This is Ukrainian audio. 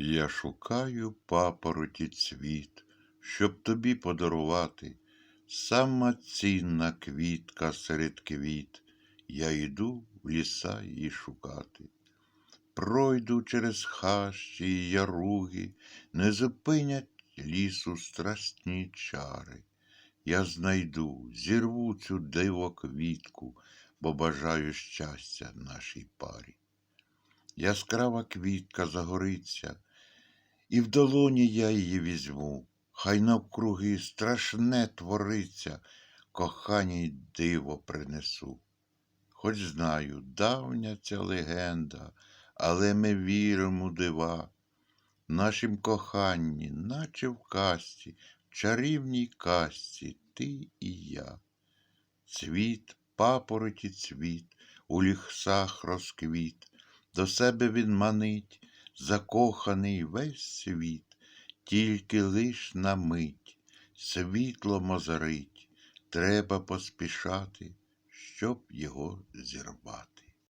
Я шукаю папороті цвіт, щоб тобі подарувати. Сама цінна квітка серед квіт, я йду в ліса її шукати. Пройду через хащі й яруги, не зупинять лісу страшні чари. Я знайду, зірву цю диво квітку, бо бажаю щастя нашій парі. Яскрава квітка загориться, і в долоні я її візьму, хай навкруги страшне твориться, коханій диво принесу. Хоч знаю, давня ця легенда, але ми віримо у дива. Нашім коханні, наче в касті, в чарівній касті ти і я. Цвіт, папороті цвіт, у лісах розквіт, до себе він манить, закоханий весь світ, тільки лиш на мить, світло мозорить, треба поспішати, щоб його зірвати.